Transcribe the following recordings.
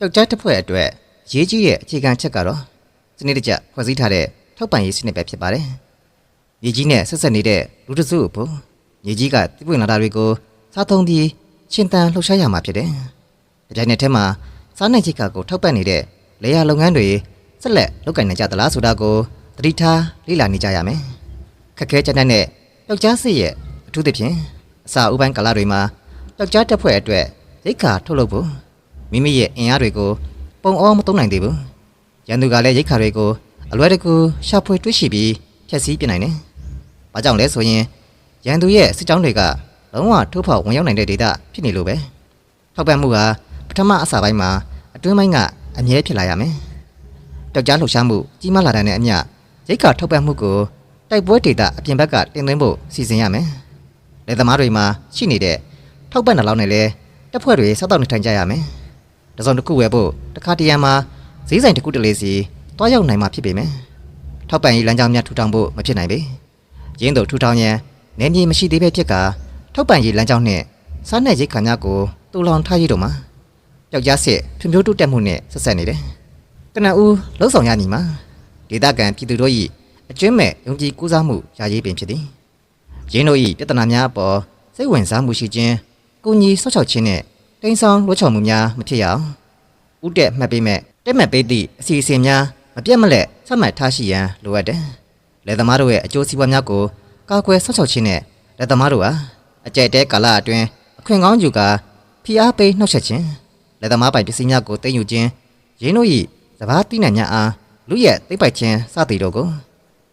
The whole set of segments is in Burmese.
ယောက်ျားတစ်ဖွဲ့အတွက်ရေးကြီးတဲ့အခြေခံချက်ကတော့စနစ်တကျဖွဲ့စည်းထားတဲ့ထောက်ပံ့ရေးစနစ်ပဲဖြစ်ပါတယ်။မြေကြီးနဲ့ဆက်ဆက်နေတဲ့လူတစုအဖို့မြေကြီးကတိပွင့်လာတာတွေကိုစားသုံးပြီးရှင်သန်လှုပ်ရှားရမှာဖြစ်တယ်။ဒီတိုင်းနဲ့ထဲမှာစားနိုင်ချိတ်ခါကိုထောက်ပံ့နေတဲ့လေယာလုပ်ငန်းတွေဆက်လက်လုပ်ကိုင်နေကြသလားဆိုတာကိုသတိထားလေ့လာနေကြရမယ်။ခက်ခဲကြတဲ့နဲ့ယောက်ျားစစ်ရဲ့အထူးသဖြင့်အစာဥပိုင်းကာလတွေမှာယောက်ျားတက်ဖွဲ့အတွက်ရိတ်ခါထုတ်လုပ်ဖို့ မိမိရဲ့အင်အားတွေကိုပုံအောမသုံးနိုင်သေးဘူး။ရန်သူကလည်းရိတ်ခါတွေကိုအလွယ်တကူရှာဖွေတွေ့ရှိပြီးဖျက်ဆီးပြနိုင်တယ်။ဘာကြောင့်လဲဆိုရင်ရန်သူရဲ့စစ်ကြောင်းတွေကလုံးဝထိုးဖောက်ဝင်ရောက်နိုင်တဲ့ဒေသဖြစ်နေလို့ပဲ။ထောက်ပံ့မှုဟာပထမအစာပိုင်းမှာအတွင်းပိုင်းကအမြဲဖြစ်လာရမယ်။တောက်ကြားလှုပ်ရှားမှုကြီးမားလာတဲ့အမျှရိတ်ခါထောက်ပံ့မှုကိုတိုက်ပွဲဒေသအပြင်ဘက်ကတင်သွင်းဖို့စီစဉ်ရမယ်။လက်သမားတွေမှာရှိနေတဲ့ထောက်ပံ့တဲ့လောက်နဲ့လဲတပ်ဖွဲ့တွေစောက်တောက်နေထိုင်ကြရမယ်။ တစုံတစ်ခုဝယ်ဖို့တစ်ခါတရံမှာဈေးဆိုင်တစ်ခုတလေစီတွားရောက်နိုင်မှာဖြစ်ပေမယ်။ထောက်ပံ့ရေးလမ်းကြောင်းများထူထောင်ဖို့မဖြစ်နိုင်ပေ။ရင်းတို့ထူထောင်ရန်နေမြေမရှိသေးပဲဖြစ်ကထောက်ပံ့ရေးလမ်းကြောင်းနဲ့စားနယ်ရိတ်ခါများကိုတူလောင်ထားရည်တို့မှာယောက်ျားစစ်ဖွံ့ဖြိုးတိုးတက်မှုနဲ့ဆက်ဆက်နေတယ်။ကနဦးလှုပ်ဆောင်ရမည်မှာဒေသခံပြည်သူတို့၏အကျွမ်းမဲ့ယုံကြည်ကူးစားမှုယာရေးပင်ဖြစ်သည်။ရင်းတို့၏ပြဿနာများအပေါ်စိတ်ဝင်စားမှုရှိခြင်းကိုညီဆော့ချောက်ခြင်းနဲ့ တိမ်ဆောင်လွှတ်ချော်မှုများမဖြစ်ရအောင်ဥတက်မှတ်ပေးမဲ့တက်မှတ်ပေးသည့်အစီအစဉ်များမပြတ်မလက်ဆက်မှတ်ထားရှိရန်လိုအပ်တယ်။လက်သမားတို့ရဲ့အကျိုးစီးပွားများကိုကာကွယ်ဆော့ချောက်ခြင်းနဲ့လက်သမားတို့ဟာအကြိုက်တဲကာလအတွင်းအခွင့်ကောင်းယူကာဖိအားပေးနှောက်ယှက်ခြင်းလက်သမားပိုင်ပစ္စည်းများကိုတင်ယူခြင်းရင်းတို့၏စဘာတိနိုင်များအားလူရဲ့သိပ်ပိုက်ခြင်းစသည်တို့ကို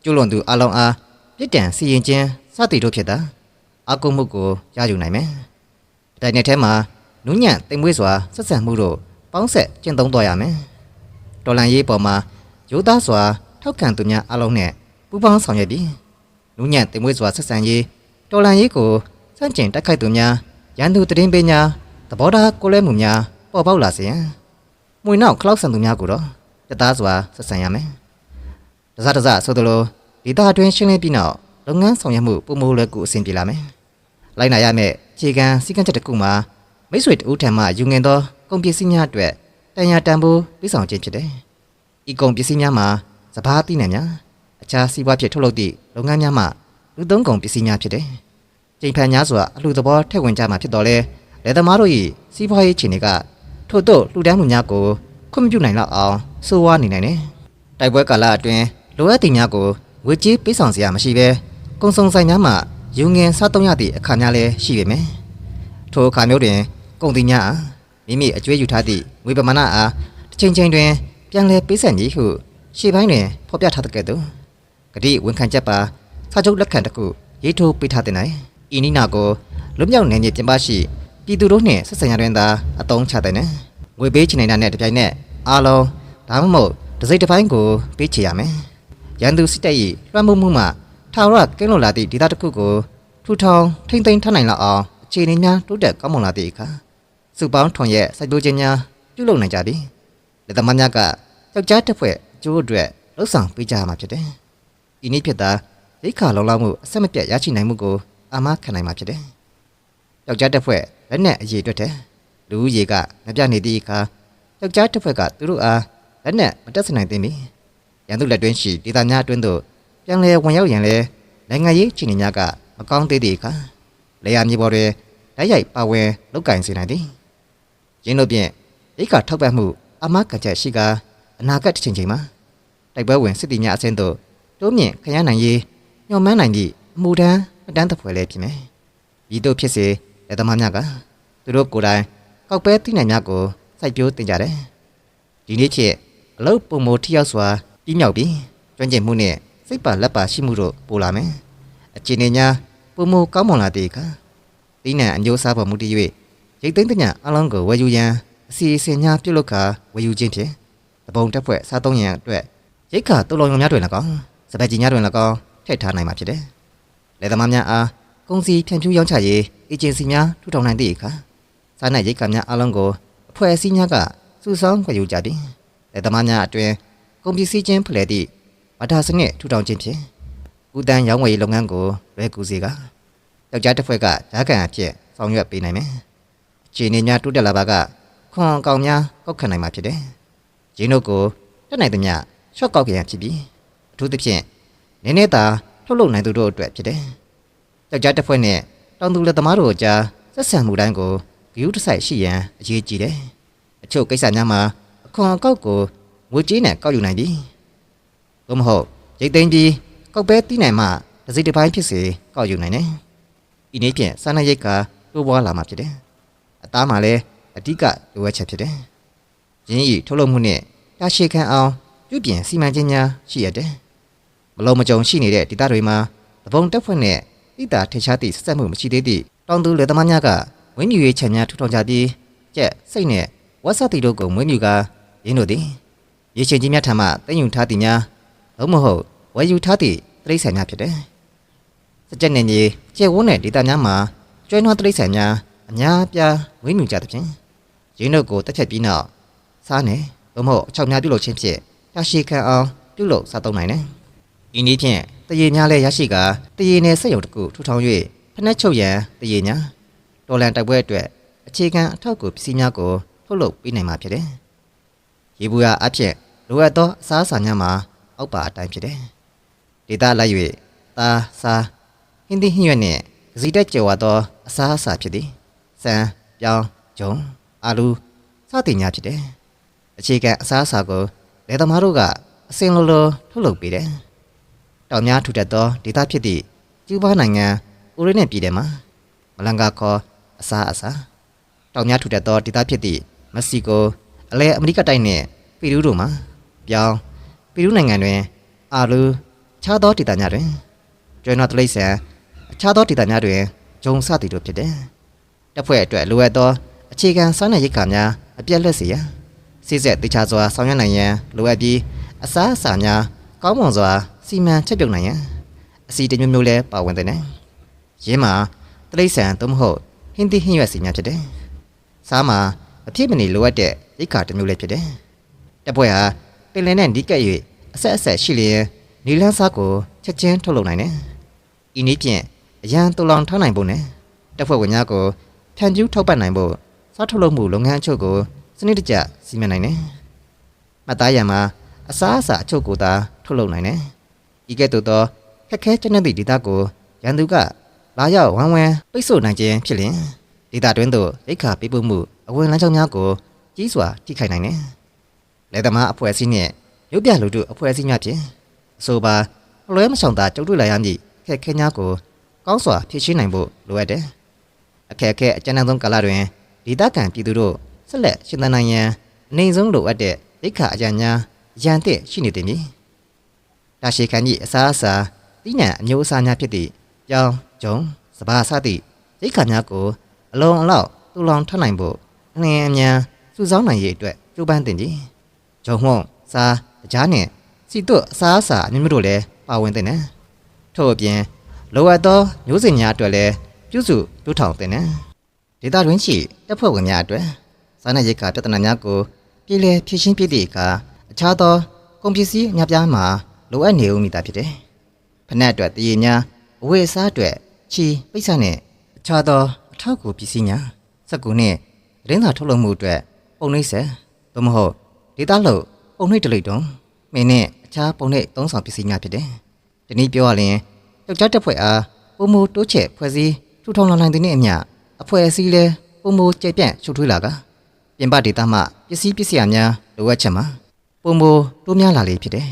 ကျူးလွန်သူအလုံးအားပြစ်ဒဏ်စီရင်ခြင်းစသည်တို့ဖြစ်တာအကုမှုကိုရယူနိုင်မယ်။တိုင်နယ်ထဲမှာ နူးညံ့တိမ်မွေးစွာဆက်ဆံမှုတို့ပေါင်းဆက်ကျင့်သုံးသွားရမယ်။တော်လန်ရေးပေါ်မှာရိုးသားစွာထောက်ခံသူများအလုံးနဲ့ပူးပေါင်းဆောင်ရွက်ပြီးနူးညံ့တိမ်မွေးစွာဆက်ဆံရေးတော်လန်ရေးကိုစန့်ကျင်တိုက်ခိုက်သူများရန်သူတရင်ပညာသဘောထားကိုယ်လဲမှုများပေါ်ပေါက်လာစေရန်မွေနောက်ခလောက်ဆန်သူများကိုတော့တသားစွာဆက်ဆံရမယ်။တစားတစားဆိုသလိုဒေတာအတွင်းရှင်းလင်းပြီးနောက်လုပ်ငန်းဆောင်ရွက်မှုပုံမိုးလွယ်ကူအဆင်ပြေလာမယ်။လိုက်နာရမယ့်ခြေကံစည်းကမ်းချက်တစ်ခုမှာ မိတ်ဆွေတဦးထံမှယူငင်သောကုန်ပစ္စည်းများအတွက်တန်ရာတန်ဖိုးပေးဆောင်ခြင်းဖြစ်တယ်။ဤကုန်ပစ္စည်းများမှာစဘာတိနယ်များအခြားစီးပွားဖြစ်ထုတ်လုပ်သည့်လုပ်ငန်းများမှလူသုံးကုန်ပစ္စည်းများဖြစ်တယ်။ချိန်ဖန်များစွာအလှသဘောထည့်ဝင်ကြမှာဖြစ်တော်လဲလက်သမားတို့၏စီးပွားရေးခြေနေကထို့သို့လှူဒန်းမှုများကိုခွင့်မပြုနိုင်တော့အောင်စိုးဝါးနေနိုင်တယ်။တိုက်ပွဲကာလအတွင်းလိုအပ်သည့်များကိုငွေကြေးပေးဆောင်စရာမရှိဘဲကုံစုံဆိုင်များမှယူငင်စားသုံးရသည့်အခါများလည်းရှိပေမယ်။ ထိုအခါမျိုးတွင်ကုန်သည်များအားမိမိအကျွေးယူထားသည့်ငွေပမာဏအားတစ်ချိန်ချိန်တွင်ပြန်လည်ပေးဆက်မည်ဟုရှေ့ပိုင်းတွင်ဖော်ပြထားတဲ့ကဲ့သို့ဂတိဝန်ခံချက်ပါစာချုပ်လက်ခံတစ်ခုရေးထိုးပေးထားတဲ့နိုင်ဤနိနာကိုလွတ်မြောက်နေမြေပြင်ပရှိပြည်သူတို့နှင့်ဆက်ဆံရတွင်သာအသုံးချတဲ့နဲ့ငွေပေးချင်နေတာနဲ့တပြိုင်နက်အားလုံးဒါမှမဟုတ်တစ်စိတ်တစ်ပိုင်းကိုပေးချေရမယ်ရန်သူစစ်တပ်၏လွှမ်းမိုးမှုမှထာဝရကင်းလွတ်လာသည့်ဒေသတစ်ခုကိုထူထောင်ထိမ့်သိမ်းထားနိုင်လောက်အောင် အခြေအနေများတိုးတက်ကောင်းမွန်လာသည့်အခါစုပေါင်းထွန်ရဲ့စိုက်ပျိုးခြင်းများပြုလုပ်နိုင်ကြသည်လက်သမားများကယောက်ျားတစ်ဖွဲ့အကျိုးအတွက်လှုပ်ဆောင်ပေးကြရမှာဖြစ်တယ်ဤနည်းဖြစ်တာရိတ်ခါလုံလောက်မှုအဆက်မပြတ်ရရှိနိုင်မှုကိုအာမခံနိုင်မှာဖြစ်တယ်ယောက်ျားတစ်ဖွဲ့လက်နက်အရေးအတွက်တဲ့လူဦးရေကမပြနေသည့်အခါယောက်ျားတစ်ဖွဲ့ကသူတို့အားလက်နက်မတက်စနိုင်သင့်ပြီရန်သူလက်တွင်းရှိဒေသများအတွင်းသို့ပြန်လည်ဝင်ရောက်ရန်လဲနိုင်ငံရေးခြေနေများကမကောင်းသေးသည့်အခါ လေယာမြေပေါ်တွင်တိုက်ရိုက်ပါဝင်လုတ်ကင်စေနိုင်သည်ရင်းတို့ဖြင့်ရိတ်ခါထောက်ပံ့မှုအမကချက်ရှိကအနာဂတ်တစ်ချိန်ချိန်မှာတိုက်ပွဲဝင်စစ်တီများအဆင့်သို့တိုးမြင့်ခရမ်းနိုင်ရေးညှော်မှန်းနိုင်သည့်အမှုတန်းအတန်းတစ်ဖွဲလည်းဖြစ်မယ်ဤသို့ဖြစ်စေလက်သမားများကသူတို့ကိုယ်တိုင်ကောက်ပဲသိနိုင်များကိုစိုက်ပျိုးတင်ကြတယ်ဒီနေ့ချစ်အလုတ်ပုံမိုထိရောက်စွာပြီးမြောက်ပြီးကျွမ်းကျင်မှုနဲ့စိတ်ပါလက်ပါရှိမှုတို့ပိုလာမယ်အခြေအနေများ ပုံမိုကောင်းမွန်လာတဲ့အခါတိနံအမျိုးစားပေါ်မူတည်၍ရိတ်သိမ်းတဲ့ညအလုံးကိုဝယ်ယူရန်အစီအစဉ်များပြုလုပ်ခါဝယ်ယူခြင်းဖြင့်တပုံတက်ဖွဲ့စားသုံးရန်အတွက်ရိတ်ခါတုံလုံးများတွင်၎င်းစပက်ကြီးများတွင်၎င်းထည့်ထားနိုင်မှာဖြစ်တယ်လက်သမားများအားကုန်စည်ဖြန့်ဖြူးရောင်းချရေးအေဂျင်စီများထူထောင်နိုင်သည့်အခါစားနပ်ရိတ်ခါများအလုံးကိုအဖွဲ့အစည်းများကစုဆောင်းခွင့်ယူကြသည်လက်သမားများအတွင်ကုန်ပစ္စည်းချင်းဖလှယ်သည့်ဝါတာစနစ်ထူထောင်ခြင်းဖြင့် ဥတန်းရောင်းဝယ်ရေးလုပ်ငန်းကိုလွယ်ကူစေကယောက်ျားတစ်ဖွဲ့ကဓာတ်ကန်အဖြစ်ဆောင်ရွက်ပေးနိုင်မယ်။ခြေနေများတိုးတက်လာပါကခွန်အကောင်များကောက်ခံနိုင်မှာဖြစ်တယ်။ဂျင်းတို့ကိုတက်နိုင်သမျှရှော့ကောက်ပြန်ဖြစ်ပြီးအထူးသဖြင့်နည်းနည်းသာထုတ်လုပ်နိုင်သူတို့အတွက်ဖြစ်တယ်။ယောက်ျားတစ်ဖွဲ့နဲ့တောင်သူလက်သမားတို့အကြားဆက်ဆံမှုတိုင်းကိုဂရုတစိုက်ရှိရန်အရေးကြီးတယ်။အချို့ကိစ္စများမှာအခွန်အကောက်ကိုငွေကြေးနဲ့ကောက်ယူနိုင်ပြီ။သို့မဟုတ်ရိတ်သိမ်းပြီး ကောက်ပဲတီးနိုင်မှတစ်စိတ်တစ်ပိုင်းဖြစ်စေကောက်ယူနိုင်တယ်။ဤနည်းဖြင့်စာနာရိတ်ကတိုးပွားလာမှာဖြစ်တယ်။အသားမှာလည်းအဓိကလိုအပ်ချက်ဖြစ်တယ်။ရင်းဤထုတ်လုပ်မှုနဲ့တာရှည်ခံအောင်ပြုပြင်စီမံခြင်းများရှိရတယ်။မလုံးမကြုံရှိနေတဲ့ဒေသတွေမှာသဘုံတက်ဖွဲ့နဲ့တိတာထင်ရှားသည့်ဆက်ဆက်မှုမရှိသေးသည့်တောင်သူလက်သမားများကဝင်းမြူရေးချံများထူထောင်ကြပြီးကြက်စိတ်နဲ့ဝက်ဆက်တီတို့ကိုမွေးမြူကရင်းတို့သည်ရေရှင်ကြီးများထံမှတင်ယူထားသည်များသို့မဟုတ် ဝယ်ယူထားသည့်တိရစ္ဆာန်များဖြစ်တယ်။စကြက်နေကြီးကျဲဝန်းတဲ့ဒေသများမှာကျွဲနွားတိရစ္ဆာန်များအများအပြားဝင်းမြူကြသဖြင့်ရင်းတို့ကိုတက်ချက်ပြီးနောက်စားနေသို့မဟုတ်အချောက်များပြုလုပ်ခြင်းဖြင့်ရရှိခံအောင်ပြုလုပ်စားသုံးနိုင်တယ်။ဤနည်းဖြင့်တရေများလည်းရရှိကတရေနယ်စက်ရုံတစ်ခုထူထောင်၍ဖနှက်ချုပ်ရန်တရေညာတော်လန်တိုက်ပွဲအတွက်အခြေခံအထောက်အကူပစ္စည်းများကိုထုတ်လုပ်ပေးနိုင်မှာဖြစ်တယ်။ရေဘူးရအဖြစ်လိုအပ်သောအစားအစာများမှာအောက်ပါအတိုင်းဖြစ်တယ်။ ဒေတာလိုက်၍သားစားဟင်းသီးဟင်းရွက်နှင့်ကစီတက်ကျော်ဝါသောအစားအစာဖြစ်သည်။စံပြောင်းဂျုံအာလူစသည်များဖြစ်တယ်။အခြေခံအစားအစာကိုလယ်သမားတို့ကအစင်လိုလိုထုတ်လုပ်ပေးတယ်။တောင်များထူထပ်သောဒေသဖြစ်သည့်ကျူးဘားနိုင်ငံဥရင်းနဲ့ပြည်တယ်မှာမလန်ကာခေါ်အစားအစာတောင်များထူထပ်သောဒေသဖြစ်သည့်မက္ဆီကိုအလဲအမေရိကတိုက်နှင့်ပီရူးတို့မှာပြောင်းပီရူးနိုင်ငံတွင် အာလူ ခြားသောဒေသများတွင်ကျွမ်းတော်တလိษံအခြားသောဒေသများတွင်ဂျုံစသည်တို့ဖြစ်တယ်။တပ်ဖွဲ့အတွက်လိုအပ်သောအခြေခံစားနပ်ရိက္ခာများအပြတ်လက်စေရန်စစ်ဆက်တေချာစွာဆောင်ရွက်နိုင်ရန်လိုအပ်ပြီးအစားအစာများကောင်းမွန်စွာစီမံချက်ပြုတ်နိုင်ရန်အစီတစ်မျိုးမျိုးလည်းပါဝင်တဲ့နဲ့ရင်းမှာတလိษံသို့မဟုတ်ဟင်းသီးဟင်းရွက်စီများဖြစ်တယ်။စားမှာအဖြစ်မနေလိုအပ်တဲ့ရိက္ခာတစ်မျိုးလည်းဖြစ်တယ်။တပ်ဖွဲ့ဟာပင်လယ်နဲ့နီးကပ်၍အဆက်အဆက်ရှိလျင် နီလန်းစားကိုချက်ချင်းထုတ်လုပ်နိုင်တယ်။ဤနည်းဖြင့်အရန်တူလောင်ထားနိုင်ဖို့နဲ့တပ်ဖွဲ့ဝင်များကိုဖြန့်ကျူးထောက်ပံ့နိုင်ဖို့စားထုတ်လုပ်မှုလုပ်ငန်းအချို့ကိုစနစ်တကျစီမံနိုင်တယ်။မတ်သားရံမှာအစားအစာအချို့ကိုသာထုတ်လုပ်နိုင်တယ်။ဤကဲ့သို့သောခက်ခဲကျဉ်းတဲ့ဒေတာကိုရန်သူကလာရောက်ဝမ်းဝမ်းပိတ်ဆို့နိုင်ခြင်းဖြစ်လျင်ဒေတာတွင်းသို့ရိတ်ခါပေးပို့မှုအဝင်လမ်းကြောင်းများကိုကြီးစွာထိခိုက်နိုင်တယ်။လက်သမားအဖွဲ့အစည်းနှင့်ရုပ်ပြလူတို့အဖွဲ့အစည်းများဖြင့်အ ဆိုပါအလွဲမဆောင်တာကြုံတွေ့လာရမည့်ခက်ခဲများကိုကောင်းစွာဖြေရှင်းနိုင်ဖို့လိုအပ်တယ်။အခက်အခဲအကျဉ်းဆုံးကာလတွင်ဒေသခံပြည်သူတို့ဆက်လက်ရှင်သန်နိုင်ရန်အနေဆုံးလိုအပ်တဲ့ရိတ်ခါအကြံများရန်တဲ့ရှိနေတယ်မည်။တာရှည်ခံကြီးအစားအစာတိညာအမျိုးအစားများဖြစ်သည့်ကြောင်ဂျုံစပါးစသည့်ရိတ်ခါများကိုအလုံးအလောက်တူလောင်ထပ်နိုင်ဖို့အလင်းအမြန်စုဆောင်းနိုင်ရေးအတွက်ကြိုးပမ်းတင်ကြီးဂျုံမှုန့်စားကြားနှင့် စီတွတ်အစားအစာအမျိုးမျိုးတို့လည်းပါဝင်တဲ့နဲ့ထို့အပြင်လိုအပ်သောမျိုးစင်များအတွက်လည်းပြုစုတူထောင်တဲ့နဲ့ဒေတာတွင်ရှိတပ်ဖွဲ့ဝင်များအတွက်စားနပ်ရိက္ခာပြဿနာများကိုပြည်လည်ဖြည့်ရှင်းပြည့်သည့်အခါအခြားသောကုန်ပစ္စည်းအများပြားမှာလိုအပ်နေဦးမိတာဖြစ်တယ်ဖနက်အတွက်တည်ရများအဝတ်အစားအတွက်ချီပိတ်ဆနဲ့အခြားသောအထောက်အကူပစ္စည်းများစက်ကူနှင့်ရင်းသာထုတ်လုပ်မှုအတွက်ပုံနှိပ်ဆက်သို့မဟုတ်ဒေတာလို့ပုံနှိပ်တလိတုံ မင်းနဲ့အခြားပုံနှိပ်သုံးဆောင်ပစ္စည်းများဖြစ်တယ်ဒီနည်းပြောရရင်ယောက်ျားတပ်ဖွဲ့အားပုံမူတိုးချက်ဖွဲ့စည်းထူထောင်လာနိုင်တဲ့နေ့အမျှအဖွဲ့အစည်းလဲပုံမူကြဲပြန့်ရှုပ်ထွေးလာကပြင်ပဒေတာမှပစ္စည်းပစ္စည်းများလိုအပ်ချက်မှာပုံမူတိုးများလာလေဖြစ်တယ်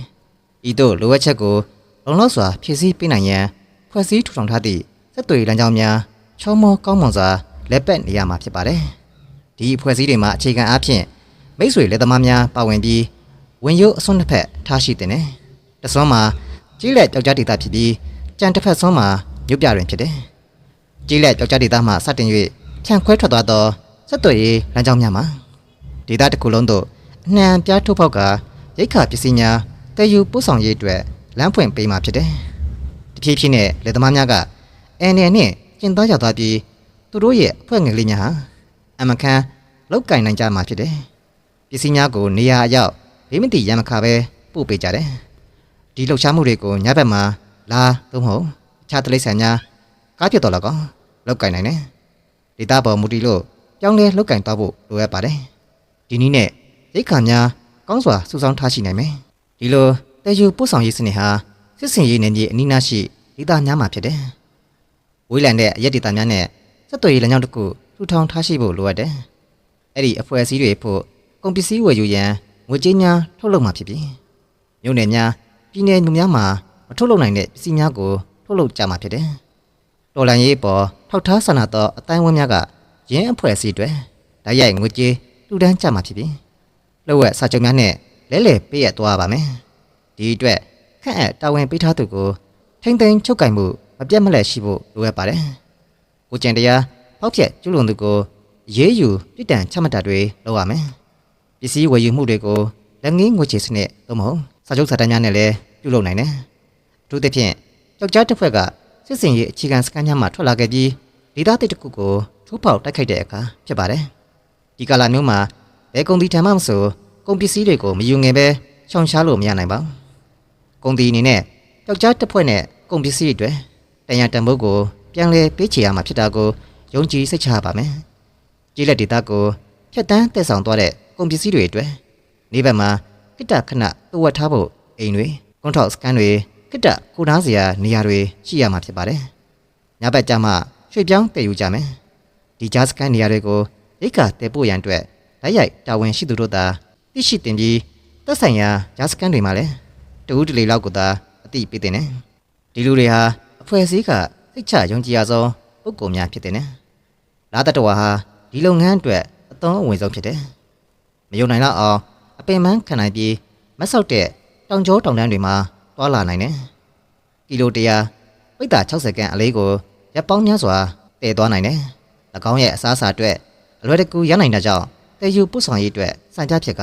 ဤသို့လိုအပ်ချက်ကိုလုံလောက်စွာဖြည့်ဆည်းပေးနိုင်ရန်ဖွဲ့စည်းထူထောင်ထားသည့်စက်တွေလမ်းကြောင်းများချောမောကောင်းမွန်စွာလက်ပတ်နေရမှာဖြစ်ပါတယ်ဒီအဖွဲ့အစည်းတွေမှာအခြေခံအားဖြင့်မိတ်ဆွေလက်သမားများပါဝင်ပြီး ဝင်ရုပ်အစွန်းတစ်ဖက်ထားရှိတဲ့နဲ့တစွန်းမှာကြီးလက်ကြောက်ကြားဒေတာဖြစ်ပြီးကြံတစ်ဖက်စွန်းမှာမြို့ပြတွင်ဖြစ်တယ်ကြီးလက်ကြောက်ကြားဒေတာမှစတင်၍ခြံခွဲထွက်သွားသောစက်တွေလမ်းကြောင်းများမှာဒေတာတစ်ခုလုံးသို့အနှံပြားထုတ်ဖောက်ကရိတ်ခါပစ္စည်းများတည်ယူပို့ဆောင်ရေးအတွက်လမ်းဖွင့်ပေးမှာဖြစ်တယ်တဖြည်းဖြည်းနဲ့လက်သမားများကအန်နယ်နဲ့ကျင်သားရောက်သွားပြီးသူတို့ရဲ့အဖွဲ့ငယ်လေးများဟာအမခန်းလောက်ကင်နိုင်ကြမှာဖြစ်တယ်ပစ္စည်းများကိုနေရာအရောက် ဘေးမတိရမခါပဲပို့ပေးကြတယ်ဒီလှုပ်ရှားမှုတွေကိုညဘက်မှာလာသို့မဟုတ်အခြားတလိษံများကားပြတ်တော်လောက်ကောလောက်ကင်နိုင်တယ်ဒေတာပေါ်မူတည်လို့ပြောင်းလဲလောက်ကင်သွားဖို့လိုအပ်ပါတယ်ဒီနည်းနဲ့ရိတ်ခါများကောင်းစွာစုဆောင်းထားရှိနိုင်မယ်ဒီလိုတည်ယူပို့ဆောင်ရေးစနစ်ဟာစစ်စင်ရေးနယ်မြေအနီးနားရှိဒေသများမှာဖြစ်တယ်ဝေးလံတဲ့အရက်ဒေသများနဲ့စက်သွေးရေးလမ်းကြောင်းတစ်ခုထူထောင်ထားရှိဖို့လိုအပ်တယ်အဲ့ဒီအဖွဲ့အစည်းတွေဖို့ကုန်ပစ္စည်းဝယ်ယူရန် ငွေကြေးများထုတ်လုပ်မှာဖြစ်ပြီးမြို့နယ်များပြည်နယ်မြို့များမှာမထုတ်လုပ်နိုင်တဲ့ပစ္စည်းများကိုထုတ်လုပ်ကြမှာဖြစ်တယ်တော်လန်ရေးပေါ်ထောက်ထားဆန္ဒသောအတိုင်းအဝန်းများကရင်းအဖွဲ့အစည်းတွေဓာတ်ရိုက်ငွေကြေးလှူဒန်းကြမှာဖြစ်ပြီးလှုပ်ဝက်စာချုပ်များနဲ့လဲလှယ်ပေးရသွားပါမယ်ဒီအတွက်ခန့်အပ်တာဝန်ပေးထားသူကိုထိမ့်သိမ်းချုပ်ကင်မှုမပြတ်မလက်ရှိဖို့လိုအပ်ပါတယ်ကိုကျင်တရားဖောက်ဖျက်ကျူးလွန်သူကိုအရေးယူပြစ်ဒဏ်ချမှတ်တာတွေလုပ်ရမယ် ပစ္စည်းဝယ်ယူမှုတွေကိုလက်ငင်းငွေချေစနစ်သို့မဟုတ်စာချုပ်စာတမ်းများနဲ့လည်းပြုလုပ်နိုင်တယ်အထူးသဖြင့်ယောက်ျားတစ်ဖွဲ့ကစစ်စင်ရေးအခြေခံစခန်းများမှထွက်လာခဲ့ပြီးဒေသတစ်တစ်ခုကိုထိုးပေါက်တိုက်ခိုက်တဲ့အခါဖြစ်ပါတယ်ဒီကာလမျိုးမှာဘယ်ကုန်ဒီထံမှမဆိုကုန်ပစ္စည်းတွေကိုမယူငယ်ပဲရှောင်ရှားလို့မရနိုင်ပါဘူးကုန်ဒီအနေနဲ့ယောက်ျားတစ်ဖွဲ့နဲ့ကုန်ပစ္စည်းတွေတန်ရတန်ဖိုးကိုပြန်လဲပေးချေရမှာဖြစ်တာကိုယုံကြည်စိတ်ချရပါမယ်ကြီးလက်ဒေတာကို ဖြတ်တန်းတက်ဆောင်သွားတဲ့ကုန်ပစ္စည်းတွေအတွက်နေဘက်မှာကိတ္တခဏတဝတ်ထားဖို့အိမ်တွေကွန်ထောက်စကန်တွေကိတ္တကိုနားစရာနေရာတွေရှိရမှာဖြစ်ပါတယ်ညဘက်ကျမှရွှေ့ပြောင်းတည်ယူကြမယ်ဒီဂျားစကန်နေရာတွေကိုရိတ်ခါတည်ပို့ရန်အတွက်ဓာတ်ရိုက်တာဝန်ရှိသူတို့သာသိရှိတင်ပြီးသက်ဆိုင်ရာဂျားစကန်တွေမှာလည်းတူးတလေလောက်ကိုသာအသိပေးတင်တယ်ဒီလူတွေဟာအဖွဲ့အစည်းကစိတ်ချယုံကြည်ရဆုံးပုဂ္ဂိုလ်များဖြစ်တယ်။လာတတဝါဟာဒီလုပ်ငန်းအတွက်အ သုံးအဝင်ဆုံးဖြစ်တယ်။မယုံနိုင်တော့အောင်အပင်ပန်းခံနိုင်ပြီးမဆောက်တဲ့တောင်ကျောတောင်တန်းတွေမှာတွာလာနိုင်တယ်။ကီလိုတရာပိတ်တာ60ကန်အလေးကိုရပ်ပေါင်းများစွာတည်သွားနိုင်တယ်။၎င်းရဲ့အစားအစာအတွက်အလွယ်တကူရနိုင်တာကြောင့်တည်ယူပို့ဆောင်ရေးအတွက်စံပြဖြစ်က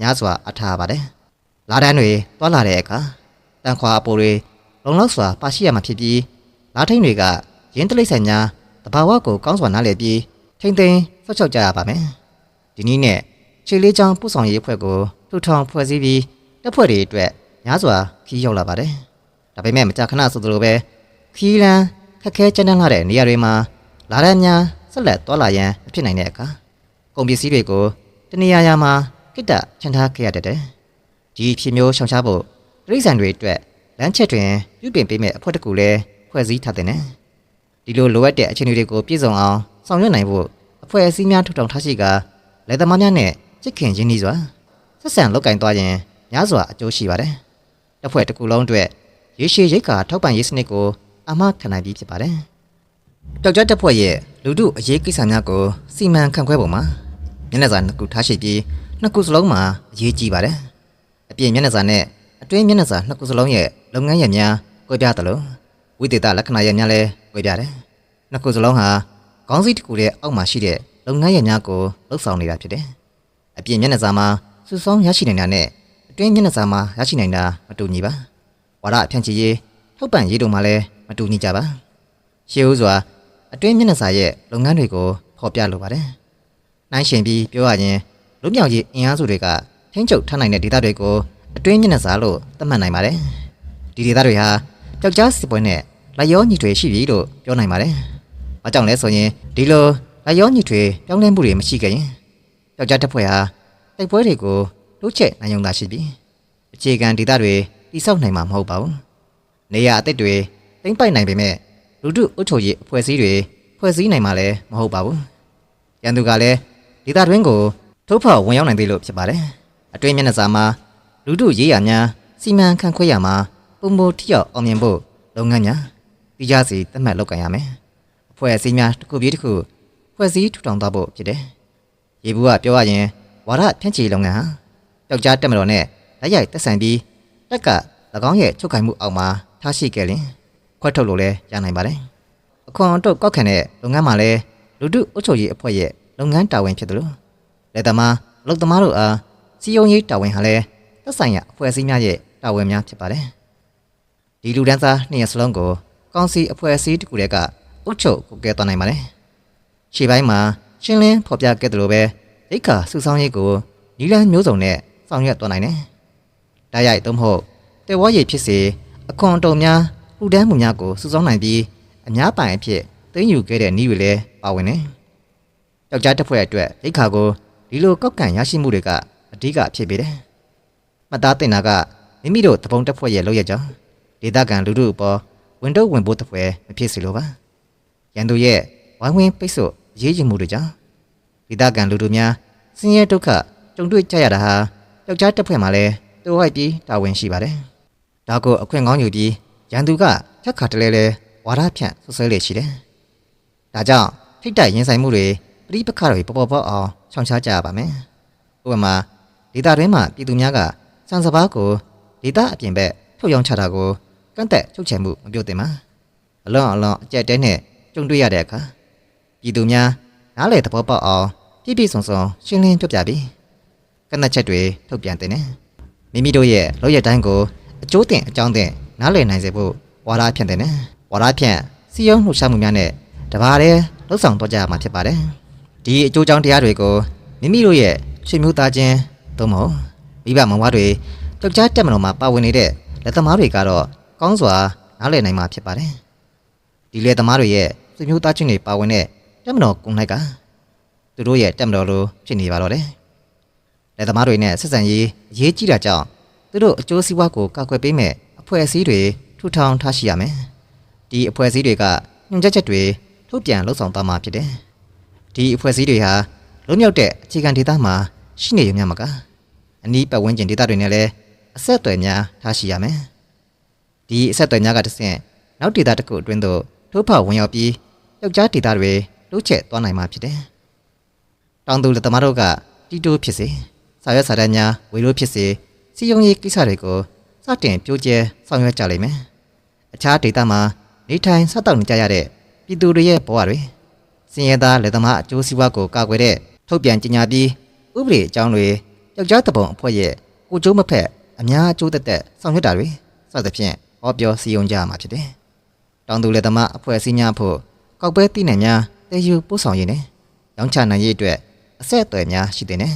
များစွာအထားပါတယ်။လာတန်းတွေတွာလာတဲ့အခါတန်ခွာအပိုတွေလုံလောက်စွာပါရှိရမှာဖြစ်ပြီးလာထိန်တွေကရင်းတလိပ်ဆိုင်များတဘာဝကိုကောင်းစွာနားလည်ပြီးထိမ့်သိမ်း ဆောက်ချောက်ကြရပါမယ်ဒီနည်းနဲ့ခြေလေးချောင်းပို့ဆောင်ရေးအဖွဲ့ကိုထူထောင်ဖွဲ့စည်းပြီးတပ်ဖွဲ့တွေအတွက်များစွာခီးရောက်လာပါတယ်ဒါပေမဲ့မကြာခဏဆိုသလိုပဲခီးလန်းခက်ခဲကြမ်းတမ်းလာတဲ့နေရာတွေမှာလာရန်များဆက်လက်တွာလာရန်မဖြစ်နိုင်တဲ့အခါကုန်ပစ္စည်းတွေကိုတနေရာရာမှာကိတ္တချန်ထားခဲ့ရတတ်တယ်ဒီဖြစ်မျိုးရှောင်ရှားဖို့တိရစ္ဆာန်တွေအတွက်လမ်းချက်တွင်ပြုပြင်ပေးမဲ့အဖွဲ့တစ်ခုလည်းဖွဲ့စည်းထားတဲ့နဲ့ဒီလိုလိုအပ်တဲ့အခြေအနေတွေကိုပြည့်စုံအောင်ဆောင်ရွက်နိုင်ဖို့ အဖွဲ့အစည်းများထူထောင်ထားရှိကလက်သမားများနဲ့ချစ်ခင်ရင်းနှီးစွာဆက်ဆံလုပ်ကင်သွားရင်များစွာအကျိုးရှိပါတယ်။တစ်ဖွဲ့တစ်ခုလုံးအတွက်ရေရှည်ရိတ်ကာထောက်ပံ့ရေးစနစ်ကိုအမှားခံနိုင်ပြီးဖြစ်ပါတယ်။တောက်ကြတစ်ဖွဲ့ရဲ့လူမှုအရေးကိစ္စများကိုစီမံခန့်ခွဲပုံမှာမျက်နှာစာနှစ်ခုထားရှိပြီးနှစ်ခုစလုံးမှာအရေးကြီးပါတယ်။အပြင်မျက်နှာစာနဲ့အတွင်းမျက်နှာစာနှစ်ခုစလုံးရဲ့လုပ်ငန်းရည်များကွဲပြားသလိုဝိသေသလက္ခဏာရည်များလည်းကွဲပြားတယ်။နှစ်ခုစလုံးဟာ ခေါင်းစည်းတစ်ခုရဲ့အောက်မှာရှိတဲ့လုပ်ငန်းရည်များကိုလှုပ်ဆောင်နေတာဖြစ်တယ်။အပြင်မျက်နှာစာမှာစုဆောင်းရရှိနိုင်တာနဲ့အတွင်းမျက်နှာစာမှာရရှိနိုင်တာမတူညီပါ။ဝါဒအဖြန့်ချီရေးထုတ်ပန့်ရေးတို့မှာလည်းမတူညီကြပါ။ရှေးဦးစွာအတွင်းမျက်နှာစာရဲ့လုပ်ငန်းတွေကိုဖော်ပြလိုပါတယ်။နိုင်ရှင်ပြီးပြောရရင်လူမြောက်ရေးအင်အားစုတွေကထိန်းချုပ်ထားနိုင်တဲ့ဒေသတွေကိုအတွင်းမျက်နှာစာလို့သတ်မှတ်နိုင်ပါတယ်။ဒီဒေသတွေဟာကြောက်ကြားစစ်ပွဲနဲ့လက်ရောညီထွေရှိပြီလို့ပြောနိုင်ပါတယ်။ ဘာကြောင့်လဲဆိုရင်ဒီလိုလက်ရောညီထွေပြောင်းလဲမှုတွေမရှိခဲ့ရင်ကြောက်ကြားတပ်ဖွဲ့ဟာတိုက်ပွဲတွေကိုတိုးချဲ့နိုင်ုံသာရှိပြီးအခြေခံဒေသတွေတိစောက်နိုင်မှာမဟုတ်ပါဘူး။နေရအသစ်တွေတိမ့်ပိုက်နိုင်ပေမဲ့လူထုအုပ်ချုပ်ရေးအဖွဲ့အစည်းတွေဖွဲ့စည်းနိုင်မှာလည်းမဟုတ်ပါဘူး။ရန်သူကလည်းဒေသတွင်းကိုထိုးဖောက်ဝင်ရောက်နိုင်သေးလို့ဖြစ်ပါတယ်။အတွင်းမျက်နှာစာမှာလူထုရေးရများစီမံခန့်ခွဲရမှာပုံမထိရောက်အောင်မြင်ဖို့လုပ်ငန်းများတိကျစီသတ်မှတ်လုပ်ကိုင်ရမယ်။အ ဖွဲ့အစည်းများတစ်ခုပြီးတစ်ခုဖွဲ့စည်းထူထောင်သွားဖို့ဖြစ်တယ်။ရေဘူးကပြောရရင်ဝါဒဖြန့်ချီလုပ်ငန်းဟာယောက်ျားတက်မတော်နဲ့လက်ရိုက်တက်ဆိုင်ပြီးတက်က၎င်းရဲ့ချုပ်ကင်မှုအောက်မှာထားရှိခဲ့ရင်ခွက်ထုတ်လို့လည်းရနိုင်ပါတယ်။အခွန်အတုတ်ကောက်ခံတဲ့လုပ်ငန်းမှာလည်းလူထုအုပ်ချုပ်ရေးအဖွဲ့ရဲ့လုပ်ငန်းတာဝန်ဖြစ်တယ်လို့လက်သမားအလုပ်သမားတို့အားစီယုံရေးတာဝန်ဟာလည်းသက်ဆိုင်ရာအဖွဲ့အစည်းများရဲ့တာဝန်များဖြစ်ပါတယ်။ဒီလူဒန်းစားနှစ်ရက်စလုံးကိုကောင်စီအဖွဲ့အစည်းတစ်ခုတည်းက အုပ်ချုပ်ကိုကဲသွားနိုင်ပါတယ်။ရှေ့ပိုင်းမှာရှင်းလင်းဖော်ပြခဲ့တယ်လို့ပဲဒိတ်ခါစုဆောင်ရေးကိုနီလန်းမျိုးစုံနဲ့ဆောင်ရွက်သွားနိုင်တယ်။ဒါရိုက်သို့မဟုတ်တေဝါရည်ဖြစ်စေအခွန်အတုံများဥဒန်းမှုများကိုစုဆောင်နိုင်ပြီးအများပိုင်အဖြစ်သိမ်းယူခဲ့တဲ့နည်းတွေလည်းပါဝင်တယ်။ယောက်ျားတစ်ဖွဲ့အတွက်ဒိတ်ခါကိုဒီလိုကောက်ကံရရှိမှုတွေကအဓိကဖြစ်ပေတယ်။မှတ်သားတင်တာကမိမိတို့တပုံတစ်ဖွဲ့ရဲ့လောက်ရကြောင်းဒေသခံလူထုအပေါ်ဝင်တော့ဝင်ဖို့တစ်ဖွဲ့မဖြစ်စေလိုပါ။ ရန်သူရဲ့ဝိုင်းဝန်းပိတ်ဆို့အရေးကြီးမှုတွေကြောင့်ဒေသခံလူထုများဆင်းရဲဒုက္ခကြုံတွေ့ကြရတာဟာယောက်ျားတစ်ဖွဲ့မှာလည်းတိုးဝိုက်ပြီးတာဝန်ရှိပါတယ်။ဒါကိုအခွင့်ကောင်းယူပြီးရန်သူကချက်ခါတလဲလဲဝါဒဖြန့်ဆွဆွဲလေရှိတယ်။ဒါကြောင့်ထိတ်တိုက်ရင်ဆိုင်မှုတွေပြိပခါတွေပေါ်ပေါ်ပေါက်အောင်ချောင်ချကြရပါမယ်။ဥပမာဒေတာတွင်းမှာပြည်သူများကစံစဘာကိုဒေတာအပြင်ဘက်ထုတ်ရောင်းချတာကိုကန့်သက်ချုပ်ချယ်မှုမပြုတ်တင်ပါ။အလွန်အလွန်အကြက်တဲနဲ့ ကြုံတွေ့ရတဲ့အခါပြည်သူများနားလေသဘောပေါက်အောင်ပြည့်ပြည့်စုံစုံရှင်းလင်းပြပြပြီးကန့်သက်ချက်တွေထုတ်ပြန်တင်တယ်။မိမိတို့ရဲ့လောက်ရတိုင်းကိုအကျိုးတင်အကြောင်းတင်နားလည်နိုင်စေဖို့ဝါဒဖြန့်တယ်။ဝါဒဖြန့်စီယုံလှူရှားမှုများနဲ့တပါးတည်းလှုပ်ဆောင်တော့ကြရမှာဖြစ်ပါတယ်။ဒီအကျိုးကြောင့်တရားတွေကိုမိမိတို့ရဲ့ဆွေမျိုးသားချင်းသို့မဟုတ်မိဘမဝါတွေကြောက်ကြားတက်မလို့မှာပါဝင်နေတဲ့လက်သမားတွေကတော့ကောင်းစွာနားလည်နိုင်မှာဖြစ်ပါတယ်။ ဒီလက်သမားတွေရဲ့ဆွေမျိုးသားချင်းတွေပါဝင်တဲ့တက်မတော်ကုံလိုက်ကသူတို့ရဲ့တက်မတော်လိုဖြစ်နေပါတော့တယ်။လက်သမားတွေနဲ့ဆက်ဆံရေးအရေးကြီးတာကြောင့်သူတို့အကျိုးစီးပွားကိုကာကွယ်ပေးမဲ့အဖွဲ့အစည်းတွေထူထောင်ထားရှိရမယ်။ဒီအဖွဲ့အစည်းတွေကညွှန်ကြားချက်တွေထုတ်ပြန်လှုပ်ဆောင်သွားမှာဖြစ်တယ်။ဒီအဖွဲ့အစည်းတွေဟာလုံးမြောက်တဲ့အခြေခံဒေသမှာရှိနေရမြမှာကအနီးပတ်ဝန်းကျင်ဒေသတွေနဲ့လည်းအဆက်အသွယ်များထားရှိရမယ်။ဒီအဆက်အသွယ်များကတစ်ဆင့်နောက်ဒေသတစ်ခုအတွင်းသို့ ထိုးဖောက်ဝင်ရောက်ပြီးယောက်ျားဒေသတွေတိုးချဲ့သွားနိုင်မှာဖြစ်တယ်။တောင်သူလက်သမားတို့ကတီတိုးဖြစ်စေစာရွက်စာတမ်းများဝေလို့ဖြစ်စေစီယုံရေးကိစ္စတွေကိုစတင်ပြိုးကျဲဆောင်ရွက်ကြလိမ့်မယ်။အခြားဒေသမှာနေထိုင်ဆက်တောက်နေကြရတဲ့ပြည်သူတွေရဲ့ဘဝတွေစင်ရသားလက်သမားအကျိုးစီးပွားကိုကာကွယ်တဲ့ထုတ်ပြန်ကြေညာပြီးဥပဒေအကြောင်းတွေယောက်ျားတပုံအဖွဲ့ရဲ့ကိုကျိုးမဖက်အများအကျိုးသက်သက်ဆောင်ရွက်တာတွေစသဖြင့်ဟောပြောစီယုံကြရမှာဖြစ်တယ်။ တောင်သူလက်သမားအဖွဲ့အစည်းများဖို့ကောက်ပဲတိနိုင်များတည်ယူပို့ဆောင်ရည်နဲ့ရောင်းချနိုင်ရေးအတွက်အဆက်အသွယ်များရှိတဲ့နဲ့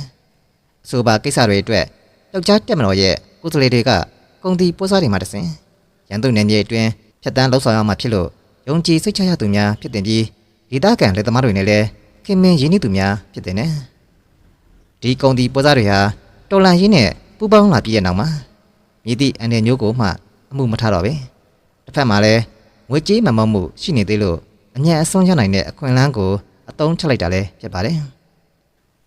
အဆိုပါကိစ္စတွေအတွက်ယောက်ျားတက်မတော်ရဲ့ကိုယ်စားလှယ်တွေကကုန်တီပို့စားတွေမှာတဆင်ရန်သူနယ်မြေအတွင်းဖြတ်တန်းလှုပ်ဆောင်ရမှာဖြစ်လို့ယုံကြည်စိတ်ချရသူများဖြစ်တင်ပြီးဒေသခံလက်သမားတွေနဲ့လည်းခင်မင်ရင်းနှီးသူများဖြစ်တဲ့နဲ့ဒီကုန်တီပို့စားတွေဟာတော်လန်ရင်းနဲ့ပူပေါင်းလာပြီးတဲ့နောက်မှာမြည်သည့်အနေမျိုးကိုမှအမှုမထားတော့ပဲတစ်ဖက်မှာလည်း ငွေကြေးမမောက်မှုရှိနေသေးလို့အញ្ញံအဆုံးရနိုင်တဲ့အခွင့်အလမ်းကိုအသုံးချလိုက်တာလည်းဖြစ်ပါတယ်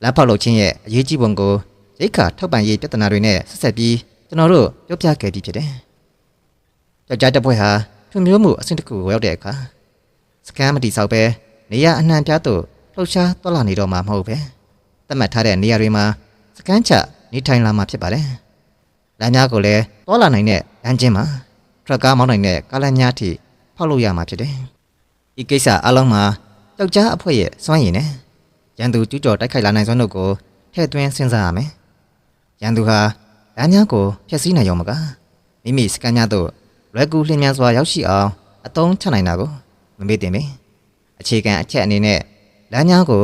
လက်ဖောက်လုပ်ခြင်းရဲ့အရေးကြီးပုံကိုရိတ်ခါထောက်ပံ့ရေးပြဿနာတွေနဲ့ဆက်ဆက်ပြီးကျွန်တော်တို့ပြောပြခဲ့ပြီးဖြစ်တယ်ယောက်ျားတစ်ပွဲဟာထွံမျိုးမှုအဆင့်တစ်ခုကိုရောက်တဲ့အခါစကန်မတီဆောက်ပဲနေရအနှံပြားသို့လှုပ်ရှားသွားလာနေတော့မှာမဟုတ်ပဲသတ်မှတ်ထားတဲ့နေရာတွေမှာစကန်ချနေထိုင်လာမှာဖြစ်ပါတယ်လမ်းများကိုလည်းသွားလာနိုင်တဲ့လမ်းချင်းမှာထရက်ကားမောင်းနိုင်တဲ့ကားလမ်းများထိ ဖောက်လို့ရမှာဖြစ်တယ်ဒီကိစ္စအလုံးမှာယောက်ျားအဖွဲ့ရဲ့စွမ်းရည်နဲ့ရန်သူကျူးကျော်တိုက်ခိုက်လာနိုင်စွမ်းတို့ကိုထည့်သွင်းစဉ်းစားရမယ်ရန်သူဟာလမ်းများကိုဖျက်ဆီးနိုင်ရုံမကမိမိစကန်များသို့လွယ်ကူလျင်မြန်စွာရောက်ရှိအောင်အသုံးချနိုင်တာကိုမမေ့တင်ပေအခြေခံအချက်အနေနဲ့လမ်းများကို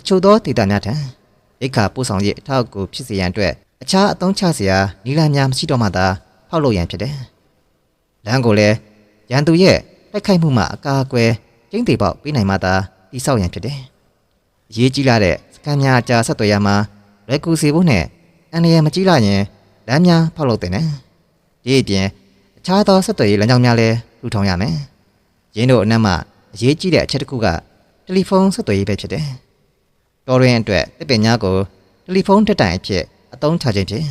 အချို့သောဒေသများထံရိတ်ခါပို့ဆောင်ရေးအထောက်အကူဖြစ်စေရန်အတွက်အခြားအသုံးချစရာနီလာများမရှိတော့မှသာဖောက်လို့ရန်ဖြစ်တယ်လမ်းကိုလည်းရန်သူရဲ့ တိုက်ခိုက်မှုမှအကာအကွယ်ကျင်းသေးပေါက်ပေးနိုင်မှသာတိဆောက်ရန်ဖြစ်တယ်အရေးကြီးလာတဲ့စကန်များအကြာဆက်သွယ်ရမှာလွယ်ကူစေဖို့နဲ့အန္တရာယ်မကြီးလာရင်လမ်းများဖောက်လို့တင်တယ်ဒီအပြင်အခြားသောဆက်သွယ်ရေးလမ်းကြောင်းများလည်းထူထောင်ရမယ်။ရင်းတို့အနက်မှအရေးကြီးတဲ့အချက်တစ်ခုကတယ်လီဖုန်းဆက်သွယ်ရေးပဲဖြစ်တယ်။တော်ရင်အတွက်တစ်ပင်များကိုတယ်လီဖုန်းတက်တိုင်အဖြစ်အသုံးချခြင်းဖြင့်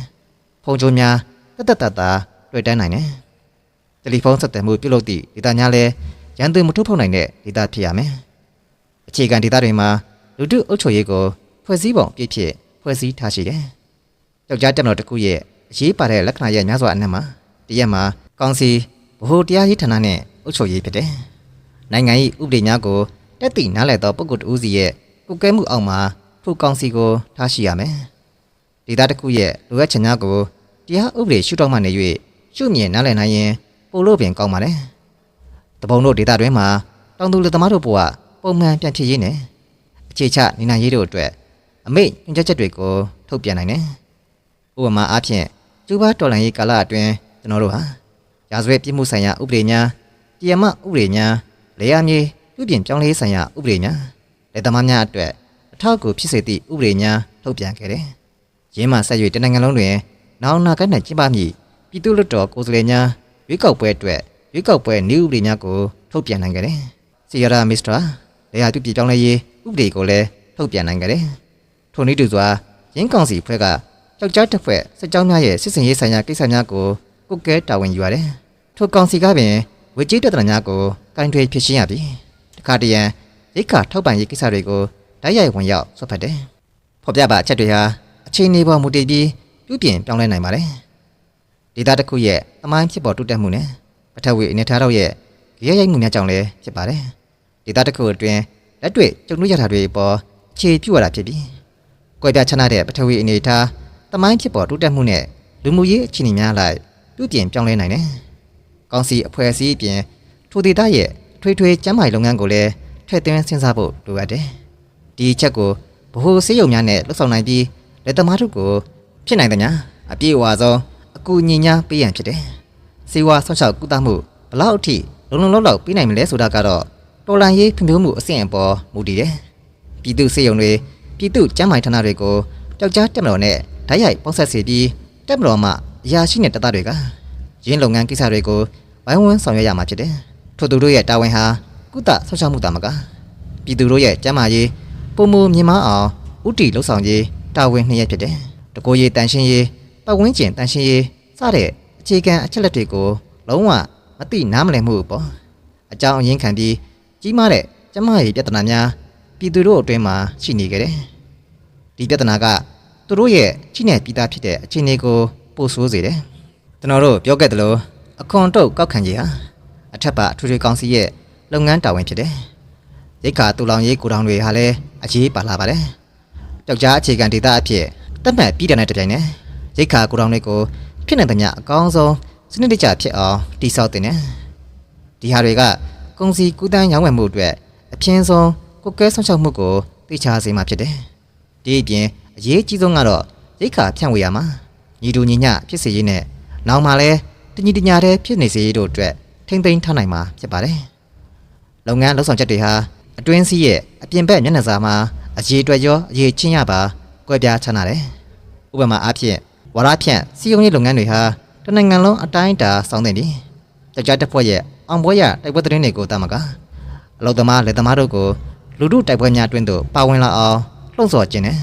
ဖုန်းကြိုးများတက်တက်တတာတွေ့တန်းနိုင်တယ်။ တယ်လီဖုန်းဆက်သွယ်မှုပြုလုပ်သည့်ဒေတာများလည်းရန်သူမထုတ်ဖောက်နိုင်တဲ့ဒေတာဖြစ်ရမယ်။အခြေခံဒေတာတွေမှာလူထုအုပ်ချုပ်ရေးကိုဖွဲ့စည်းပုံပြည့်ဖြစ်ဖွဲ့စည်းထားရှိတယ်။ယောက်ျားတက်မတော်တစ်ခုရဲ့အရေးပါတဲ့လက္ခဏာရဲ့များစွာအနက်မှာတရက်မှာကောင်စီဗဟိုတရားရေးဌာနနဲ့အုပ်ချုပ်ရေးဖြစ်တယ်။နိုင်ငံ၏ဥပဒေများကိုတက်တည်နားလည်သောပုဂ္ဂိုလ်တဦးစီရဲ့ကုကဲမှုအောက်မှာထိုကောင်စီကိုထားရှိရမယ်။ဒေသတစ်ခုရဲ့လိုအပ်ချက်များကိုတရားဥပဒေရှုထောင့်မှနေ၍ရှုမြင်နားလည်နိုင်ရင် ပို့လို့ပင်ကောင်းပါလေ။တပုံတို့ဒေသတွင်မှာတောင်သူလူသမားတို့ဘဝပုံမှန်ပြန်ဖြစ်ရေးနဲ့အခြေချနေနိုင်ရေးတို့အတွက်အမိတ်ညွှန်ကြားချက်တွေကိုထုတ်ပြန်နိုင်တယ်။ဥပမာအားဖြင့်ကျူးဘာတော်လန်ရေးကာလအတွင်းကျွန်တော်တို့ဟာရာဇဝတ်ပြစ်မှုဆိုင်ရာဥပဒေများတရားမဥပဒေများလေယာမြေပြုပြင်ပြောင်းလဲရေးဆိုင်ရာဥပဒေများလက်သမားများအတွက်ထောက်အကူဖြစ်စေသည့်ဥပဒေများထုတ်ပြန်ခဲ့တယ်။ရင်းမှဆက်၍တနင်္ဂနွေလုံးတွင် နောင်နာက၌ကျင်းပမည့်ပြည်သူ့လွှတ်တော်ကိုယ်စားလှယ်များ ရွေးကောက်ပွဲအတွက်ရွေးကောက်ပွဲနည်းဥပဒေများကိုထုတ်ပြန်နိုင်ခဲ့တယ်။စီယရာမစ္စတာလေယာတူပြည်ပြောင်းလဲရေးဥပဒေကိုလည်းထုတ်ပြန်နိုင်ခဲ့တယ်။ထိုနည်းတူစွာရင်းကောင်စီဖွဲ့ကယောက်ျားတစ်ဖွဲ့စစ်ကြောင်းများရဲ့စစ်စင်ရေးဆိုင်ရာကိစ္စများကိုကုတ်ကဲတာဝန်ယူရတယ်။ထိုကောင်စီကပင်ဝေကြီးပြဿနာများကိုကင်ထွေဖြစ်ရှင်းရပြီးတခါတရံရိတ်ခါထောက်ပံ့ရေးကိစ္စတွေကိုတိုက်ရိုက်ဝင်ရောက်ဆွတ်ဖက်တယ်။ဖော်ပြပါအချက်တွေဟာအခြေအနေပေါ်မူတည်ပြီးပြုပြင်ပြောင်းလဲနိုင်ပါတယ်။ ဒေတာတစ်ခုရဲ့အမိုင်းဖြစ်ပေါ်တိုးတက်မှုနဲ့ပထဝီအနေထားတော့ရဲ့ကြရရိုက်မှုများကြောင့်လည်းဖြစ်ပါတယ်။ဒေတာတစ်ခုအတွင်းလက်တွေ့ကြုံတွေ့ရတာတွေပေါ်အခြေပြုရတာဖြစ်ပြီးကွဲပြားခြားနားတဲ့ပထဝီအနေထားတမိုင်းဖြစ်ပေါ်တိုးတက်မှုနဲ့လူမှုရေးအခြေအနေများလိုက်ပြုပြင်ပြောင်းလဲနိုင်တယ်။ကောင်စီအဖွဲ့အစည်းအပြင်ထိုဒေတာရဲ့ထွေထွေကျန်းမာရေးလုပ်ငန်းကိုလည်းထည့်သွင်းစဉ်းစားဖို့လိုအပ်တယ်။ဒီအချက်ကိုဗဟိုစေယုံများနဲ့လှုပ်ဆောင်နိုင်ပြီးလက်သမားတို့ကိုဖြစ်နိုင်တဲ့ညာအပြည့်အဝဆုံး အကူအညီများပေးရန်ဖြစ်တယ်။စေဝါဆောက်ရှောက်ကုသမှုဘလောက်အထိလုံလုံလောက်လောက်ပေးနိုင်မလဲဆိုတာကတော့တော်လန်ရေးဖွံ့ဖြိုးမှုအဆင့်အပေါ်မူတည်တယ်။ပြည်သူစေယုံတွေပြည်သူကျန်းမာရေးဌာနတွေကိုတောက်ကြားတက်မတော်နဲ့ဓာတ်ရိုက်ပေါင်းဆက်စီပြီးတက်မတော်မှအရာရှိတဲ့တပ်သားတွေကရင်းလုပ်ငန်းကိစ္စတွေကိုဝိုင်းဝန်းဆောင်ရွက်ရမှာဖြစ်တယ်။ထို့သူတို့ရဲ့တာဝန်ဟာကုသဆောက်ရှောက်မှုတာမကပြည်သူတို့ရဲ့ကျန်းမာရေးပုံမမြင်မအောင်ဥတီလှုပ်ဆောင်ရေးတာဝန်နှစ်ရက်ဖြစ်တယ်။တကိုယ်ရေးတန်ရှင်းရေး ပတ်ဝန်းကျင်တန်ရှင်းရေးစတဲ့အခြေခံအချက်လက်တွေကိုလုံးဝမသိနားမလည်မှုပေါ့အကြောင်းအရင်းခံပြီးကြီးမားတဲ့ကျန်းမာရေးပြဿနာများပြည်သူတို့အတွင်းမှာရှိနေကြတယ်။ဒီပြဿနာကသူတို့ရဲ့ချိနဲ့ပြည်သားဖြစ်တဲ့အခြေအနေကိုပို့ဆိုးစေတယ်။ကျွန်တော်တို့ပြောခဲ့သလိုအခွန်တုတ်ကောက်ခံကြီးဟာအထက်ပါအထွေထွေကောင်စီရဲ့လုပ်ငန်းတာဝန်ဖြစ်တယ်။ရိတ်ခါတူလောင်ရေးကိုတောင်တွေဟာလည်းအရေးပါလာပါတယ်။တောက်ကြားအခြေခံဒေသအဖြစ်တတ်မှတ်ပြီးတဲ့တဲ့ပြိုင်နဲ့ ရိတ်ခါကိုတောင်တွေကိုဖြစ်နိုင်တဲ့ညအကောင်းဆုံးစနစ်တကျဖြစ်အောင်တိစောက်တင်တယ်။ဒီဟာတွေကကုန်စည်ကူးတန်းရောင်းဝယ်မှုအတွက်အပြင်းဆုံးကိုကဲဆောင်ရှောက်မှုကိုသိချစေမှာဖြစ်တယ်။ဒီအပြင်အရေးကြီးဆုံးကတော့ရိတ်ခါဖြန့်ဝေရမှာညီတူညီညဖြစ်စေရေးနဲ့နောက်မှလည်းတညီတညာတဲ့ဖြစ်နေစေရေးတို့အတွက်ထိမ့်သိမ်းထားနိုင်မှာဖြစ်ပါတယ်။လုပ်ငန်းလှုပ်ဆောင်ချက်တွေဟာအတွင်းစည်းရဲ့အပြင်ဘက်မျက်နှာစာမှာအရေးအတွက်ရောအရေးချင်းရပါကွဲပြားခြားနာတယ်။ဥပမာအားဖြင့် ဝါရဖြန့်စီယုံရေးလုပ်ငန်းတွေဟာတနိုင်ငံလုံးအတိုင်းအတာစောင်းတင်ပြီးကြောက်ကြတဲ့ဖွဲ့ရဲ့အောင်ပွဲရတိုက်ပွဲသတင်းတွေကိုတမကအလုသမားလက်သမားတို့ကိုလူမှုတိုက်ပွဲများတွင်သို့ပါဝင်လာအောင်လှုံ့ဆော်ခြင်းနဲ့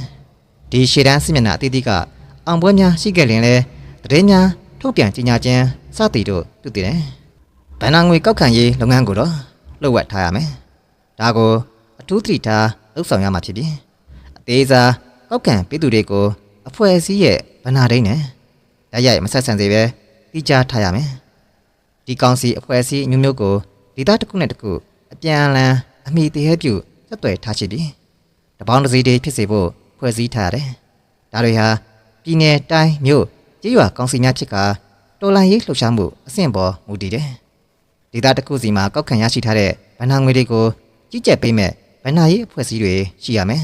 ဒီရှေ့တန်းစစ်မျက်နှာအသီးသီးကအောင်ပွဲများရှိခဲ့ရင်လည်းသတင်းများထုတ်ပြန်ကြေညာခြင်းစသည်တို့ပြုတည်တယ်။ဗန်နာငွေကောက်ခံရေးလုပ်ငန်းကိုတော့လှုပ်ဝက်ထားရမယ်။ဒါကိုအထူးသတိထားလှုပ်ဆောင်ရမှာဖြစ်ပြီးအသေးစားကောက်ခံပြည်သူတွေကိုအဖွဲ့အစည်းရဲ့ ဗနာဒိန်းနဲ့ရရမဆက်ဆံစေပဲတိကျထားရမယ်။ဒီကောင်စီအဖွဲ့အစည်းအမျိုးမျိုးကိုဒေသတစ်ခုနဲ့တစ်ခုအပြန်အလှန်အမိတည်ဟဲပြုဆက်သွယ်ထားရှိပြီးတပေါင်းတစ်စီတွေဖြစ်စေဖို့ဖွဲ့စည်းထားရတယ်။ဒါတွေဟာပြည်내တိုင်းမြို့ကြေးရွာကောင်စီများဖြစ်ကတော်လန်ရေးလှုပ်ရှားမှုအဆင့်ပေါ်မူတည်တယ်။ဒေသတစ်ခုစီမှာကောက်ခံရရှိထားတဲ့ဗဏ္ဍာငွေတွေကိုကြီးကြပ်ပေးမဲ့ဗဏ္ဍာရေးအဖွဲ့အစည်းတွေရှိရမယ်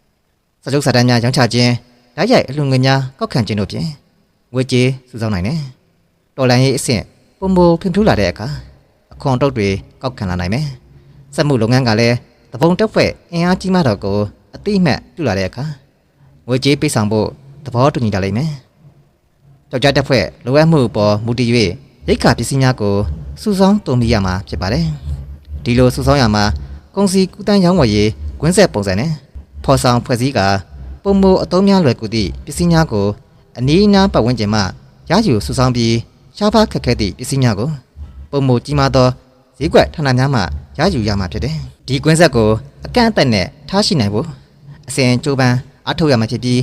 ။စကြုပ်စာတမ်းများရောင်းချခြင်း ဓာတ်ရိုက်အလှငွေများကောက်ခံခြင်းတို့ဖြင့်ငွေကြေးစုဆောင်းနိုင်တယ်။တော်လန်ရေးအဆင့်ပုံပုံဖြန့်ဖြူးလာတဲ့အခါအခွန်တုတ်တွေကောက်ခံလာနိုင်မယ်။စက်မှုလုပ်ငန်းကလည်းတပုံတက်ဖွဲ့အင်အားကြီးမှတော့ကိုအတိအမှတ်ပြုလာတဲ့အခါငွေကြေးပေးဆောင်ဖို့သဘောတူညီကြလိမ့်မယ်။ကြောက်ကြတက်ဖွဲ့လိုအပ်မှုပေါ်မူတည်၍ရိတ်ခါပစ္စည်းများကိုစုဆောင်းတုံမိရမှာဖြစ်ပါတယ်။ဒီလိုစုဆောင်းရမှာကုန်စည်ကူးတန်းရောင်းဝယ်ရေးကွင်းဆက်ပုံစံနဲ့ဖော်ဆောင်ဖွဲ့စည်းက ပုံမအသုံးများလွယ်ကူသည့်ပစ္စည်းများကိုအနည်းအနားပတ်ဝန်းကျင်မှရယူစုဆောင်းပြီးရှားပါးခက်ခဲသည့်ပစ္စည်းများကိုပုံမကြီးမားသောဈေးကွက်ဌာနများမှရယူရမှာဖြစ်တယ်။ဒီကွင်းဆက်ကိုအကန့်အသတ်နဲ့ထားရှိနိုင်ဖို့အစဉ်ကြိုးပမ်းအထောက်ရမှာဖြစ်ပြီး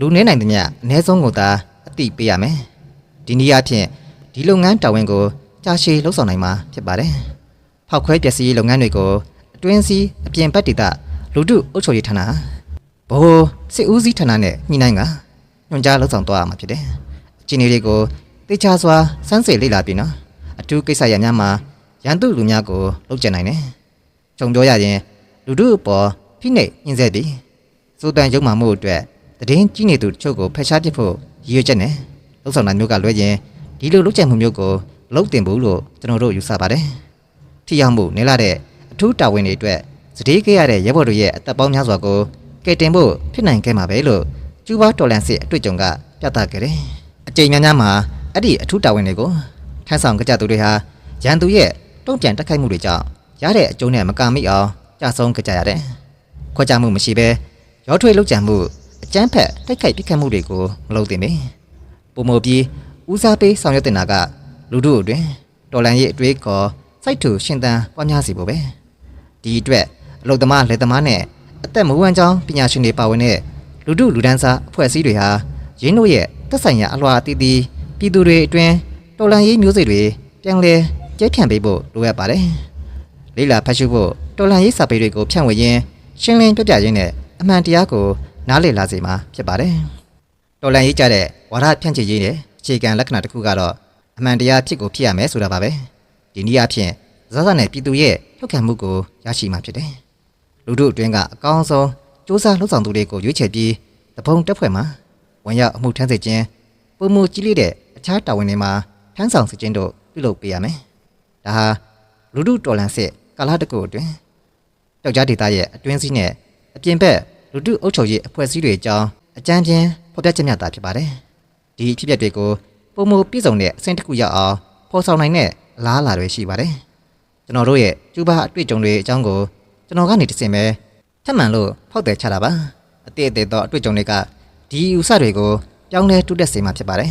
လူနေနိုင်တဲ့မြအ ਨੇ ဆုံးကိုသာအတိပေးရမယ်။ဒီနည်းအားဖြင့်ဒီလုပ်ငန်းတာဝန်ကိုကြာရှည်လှုပ်ဆောင်နိုင်မှာဖြစ်ပါတယ်။ဖောက်ခွဲပျက်စီးရေးလုပ်ငန်းတွေကိုအတွင်းစည်းအပြင်ဘက်ဒေသလူထုအုပ်ချုပ်ရေးဌာန ဘိုးစစ်ဦးစီးဌာနနဲ့ညှိနှိုင်းကညွှန်ကြားလှုပ်ဆောင်သွားရမှာဖြစ်တယ်။အခြေအနေတွေကိုတေချာစွာစမ်းစစ်လေ့လာပြီးနော်အထူးကိစ္စရပ်များမှာရန်သူလူများကိုလှုပ်ကြံနိုင်တယ်။ခြုံပြောရရင်လူထုအပေါ်ဖိနှိပ်ညှင်းဆဲပြီးစိုးတန်ရုံမှမှုအတွက်တည်င်းကြီးနေသူတချို့ကိုဖယ်ရှားပစ်ဖို့ရည်ရွယ်ချက်နဲ့လှုပ်ဆောင်တာမျိုးကလွဲရင်ဒီလိုလှုပ်ကြံမှုမျိုးကိုလုံးတင်ဘူးလို့ကျွန်တော်တို့ယူဆပါတယ်။ထိရောက်မှုနည်းလာတဲ့အထူးတာဝန်တွေအတွက်စတေးခဲ့ရတဲ့ရဲဘော်တို့ရဲ့အသက်ပေါင်းများစွာကို ကကယ်တင်ဖို့ဖြစ်နိုင်ခဲ့မှာပဲလို့ကျူးဘာတော်လန်စစ်အတွေ့အကြုံကပြသခဲ့တယ်။အကြိမ်များများမှာအဲ့ဒီအထူးတာဝန်တွေကိုထမ်းဆောင်ကြသူတွေဟာရန်သူရဲ့တုံ့ပြန်တိုက်ခိုက်မှုတွေကြောင့်ရတဲ့အကျိုးနဲ့မကမိအောင်ကြာဆုံးကြကြရတယ်။ခွဲခြားမှုမရှိဘဲရောထွေးလောက်ကြံမှုအကြမ်းဖက်တိုက်ခိုက်ပစ်ခတ်မှုတွေကိုမလုပ်သင့်ပေ။ပုံမပြီးဦးစားပေးဆောင်ရွက်တင်တာကလူတို့အတွင်းတော်လန်ရဲ့အတွေးခေါ်စိုက်ထူရှင်သန်ပွားများစီဖို့ပဲ။ဒီအတွက်အလုသမားလက်သမားနဲ့ အသက်မဝမ်းကြောင်းပညာရှင်တွေပါဝင်တဲ့လူတို့လူဒန်းစားအဖွဲ့အစည်းတွေဟာရင်းတို့ရဲ့သက်ဆိုင်ရာအလွှာအသီးသီးပြည်သူတွေအတွင်းတော်လန်ရေးမျိုးစိတ်တွေပြန်လဲကျဲဖြန့်ပေးဖို့လိုအပ်ပါတယ်။လေးလာဖတ်ရှုဖို့တော်လန်ရေးစာပေတွေကိုဖြန့်ဝေရင်းရှင်းလင်းပြပြရင်းနဲ့အမှန်တရားကိုနားလည်လာစေမှာဖြစ်ပါတယ်။တော်လန်ရေးကြတဲ့ဝါဒဖြန့်ချီရေးတဲ့အခြေခံလက္ခဏာတစ်ခုကတော့အမှန်တရားဖြစ်ကိုဖြစ်ရမယ်ဆိုတာပါပဲ။ဒီနည်းအားဖြင့်ဇာတ်နဲ့ပြည်သူရဲ့ထောက်ခံမှုကိုရရှိမှာဖြစ်တယ်။ လူတို့အတွင်းကအကောင်းဆုံးစူးစမ်းလှုပ်ဆောင်သူတွေကိုရွေးချယ်ပြီးတပုံတက်ဖွဲ့မှာဝင်ရောက်အမှုထမ်းစေခြင်းပုံမှုကြီးလေးတဲ့အခြားတာဝန်တွေမှာထမ်းဆောင်စေခြင်းတို့ပြုလုပ်ပေးရမယ်။ဒါဟာလူတို့တော်လန်စစ်ကာလတစ်ခုအတွင်းတောက်ကြားဒေသရဲ့အတွင်းစည်းနဲ့အပြင်ဘက်လူတို့အုပ်ချုပ်ရေးအဖွဲ့အစည်းတွေအကြောင်းအကြမ်းပြင်းဖော်ပြချက်များတာဖြစ်ပါတယ်။ဒီအဖြစ်အပျက်တွေကိုပုံမှုပြည့်စုံတဲ့အဆင့်တစ်ခုရောက်အောင်ဖော်ဆောင်နိုင်တဲ့အလားအလာတွေရှိပါတယ်။ကျွန်တော်တို့ရဲ့ကျူးဘာအတွေ့အကြုံတွေအကြောင်းကို ကျွန်တော်ကနေတစ်စင်ပဲထပ်မံလို့ဖောက်တယ်ချတာပါအတိအသေးသောအတွေ့အကြုံတွေကဒီဥစတွေကိုပြောင်းလဲတိုးတက်စေမှာဖြစ်ပါတယ်